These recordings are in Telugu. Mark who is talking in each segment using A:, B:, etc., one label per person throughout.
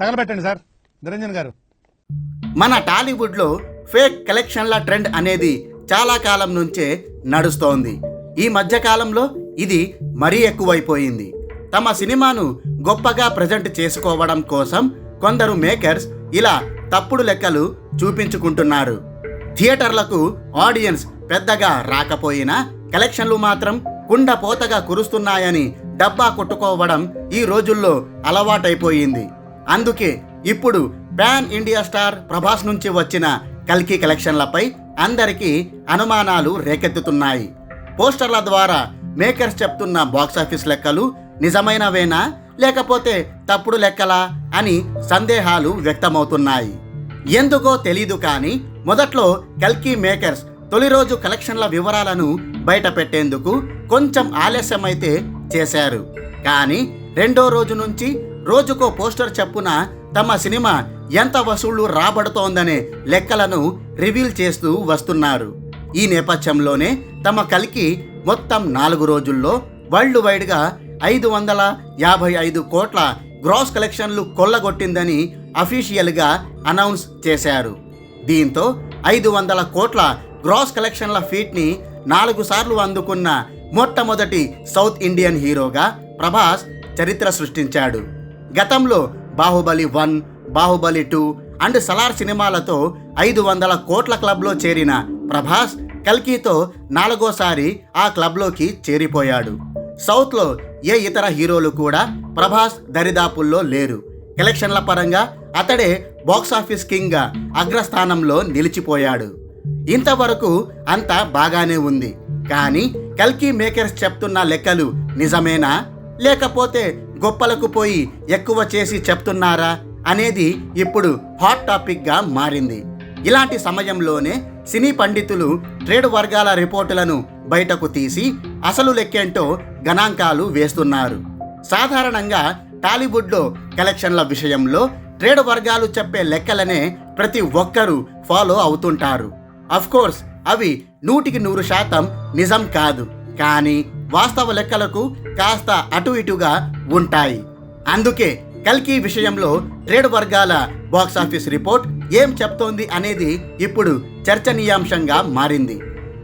A: తగలబెట్టండి సార్. నిరంజన్ గారు.
B: మన టాలీవుడ్లో ఫేక్ కలెక్షన్ల ట్రెండ్ అనేది చాలా కాలం నుంచే నడుస్తోంది. ఈ మధ్య కాలంలో ఇది మరీ ఎక్కువైపోయింది. తమ సినిమాను గొప్పగా ప్రజెంట్ చేసుకోవడం కోసం కొందరు మేకర్స్ ఇలా తప్పుడు లెక్కలు చూపించుకుంటున్నారు. థియేటర్లకు ఆడియన్స్ పెద్దగా రాకపోయినా కలెక్షన్లు మాత్రం కుండపోతగా కురుస్తున్నాయని డబ్బా కొట్టుకోవడం ఈ రోజుల్లో అలవాటైపోయింది. అందుకే ఇప్పుడు ప్యాన్ ఇండియా స్టార్ ప్రభాస్ నుంచి వచ్చిన కల్కి కలెక్షన్లపై అందరికీ అనుమానాలు రేకెత్తుతున్నాయి. పోస్టర్ల ద్వారా మేకర్స్ చెప్తున్న బాక్సాఫీస్ లెక్కలు నిజమైనవేనా? లేకపోతే తప్పుడు లెక్కలా? అని సందేహాలు వ్యక్తమవుతున్నాయి. ఎందుకో తెలీదు కానీ మొదట్లో కల్కి మేకర్స్ తొలి రోజు కలెక్షన్ల వివరాలను బయట పెట్టేందుకు కొంచెం ఆలస్యమైతే చేశారు. కానీ రెండో రోజు నుంచి రోజుకో పోస్టర్ చెప్పున తమ సినిమా ఎంత వసూళ్ళు రాబడుతోందనే లెక్కలను రివీల్ చేస్తూ వస్తున్నారు. ఈ నేపథ్యంలోనే తమ కలికి మొత్తం నాలుగు రోజుల్లో వరల్డ్ వైడ్గా ఐదు వందల యాభై ఐదు కోట్ల గ్రాస్ కలెక్షన్లు కొల్లగొట్టిందని అఫీషియల్గా అనౌన్స్ చేశారు. దీంతో ఐదు వందల కోట్ల గ్రాస్ కలెక్షన్ల ఫీట్ని నాలుగు సార్లు అందుకున్న మొట్టమొదటి సౌత్ ఇండియన్ హీరోగా ప్రభాస్ చరిత్ర సృష్టించాడు. గతంలో Baahubali one Baahubali two and Salaar సినిమాలతో ఐదు వందల కోట్ల క్లబ్లో చేరిన ప్రభాస్ కల్కీతో నాలుగోసారి ఆ క్లబ్లోకి చేరిపోయాడు. సౌత్లో ఏ ఇతర హీరోలు కూడా ప్రభాస్ దరిదాపుల్లో లేరు. కలెక్షన్ల పరంగా అతడే బాక్సాఫీస్ కింగ్గా అగ్రస్థానంలో నిలిచిపోయాడు. ఇంతవరకు అంతా బాగానే ఉంది. కానీ కల్కి మేకర్స్ చెప్తున్న లెక్కలు నిజమేనా? లేకపోతే గొప్పలకు పోయి ఎక్కువ చేసి చెప్తున్నారా అనేది ఇప్పుడు హాట్ టాపిక్గా మారింది. ఇలాంటి సమయంలోనే సినీ పండితులు ట్రేడ్ వర్గాల రిపోర్టులను బయటకు తీసి అసలు లెక్కేంటో గణాంకాలు వేస్తున్నారు. సాధారణంగా టాలీవుడ్లో కలెక్షన్ల విషయంలో ట్రేడ్ వర్గాలు చెప్పే లెక్కలనే ప్రతి ఒక్కరూ ఫాలో అవుతుంటారు. కోర్స్ అవి నూటికి నూరు శాతం నిజం కాదు. కానీ వాస్తవ లెక్కలకు కాస్త అటు ఇటుగా ఉంటాయి. అందుకే కల్కి విషయంలో ట్రేడ్ వర్గాల బాక్సాఫీస్ రిపోర్ట్ ఏం చెప్తోంది అనేది ఇప్పుడు చర్చనీయాంశంగా మారింది.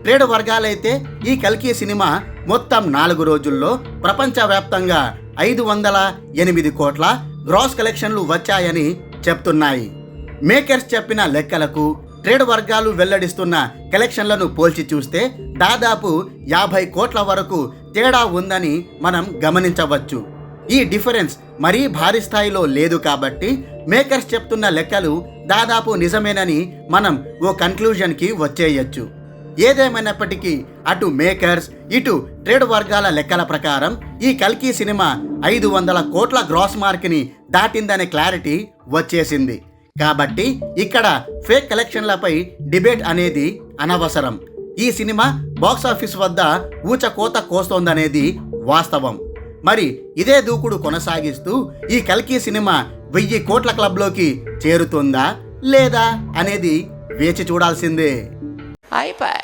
B: ట్రేడ్ వర్గాలైతే ఈ కల్కి సినిమా మొత్తం నాలుగు రోజుల్లో ప్రపంచవ్యాప్తంగా ఐదు వందల ఎనిమిది కోట్ల గ్రాస్ కలెక్షన్లు వచ్చాయని చెప్తున్నాయి. మేకర్స్ చెప్పిన లెక్కలకు ట్రేడ్ వర్గాలు వెల్లడిస్తున్న కలెక్షన్లను పోల్చి చూస్తే దాదాపు యాభై కోట్ల వరకు తేడా ఉందని మనం గమనించవచ్చు. ఈ డిఫరెన్స్ మరీ భారీ స్థాయిలో లేదు కాబట్టి మేకర్స్ చెప్తున్న లెక్కలు దాదాపు నిజమేనని మనం ఓ కన్క్లూజన్కి వచ్చేయచ్చు. ఏదేమైనప్పటికీ అటు మేకర్స్ ఇటు ట్రేడ్ వర్గాల లెక్కల ప్రకారం ఈ కల్కి సినిమా ఐదు వందల కోట్ల గ్రాస్ మార్క్ని దాటిందనే క్లారిటీ వచ్చేసింది. కాబట్టి ఇక్కడ ఫేక్ కలెక్షన్లపై డిబేట్ అనేది అనవసరం. ఈ సినిమా బాక్సాఫీస్ వద్ద ఊచకోత కోస్తోందనేది వాస్తవం. మరి ఇదే దూకుడు కొనసాగిస్తూ ఈ కల్కి సినిమా వెయ్యి కోట్ల క్లబ్లోకి చేరుతుందా లేదా అనేది వేచి చూడాల్సిందే.
C: అయిపోయి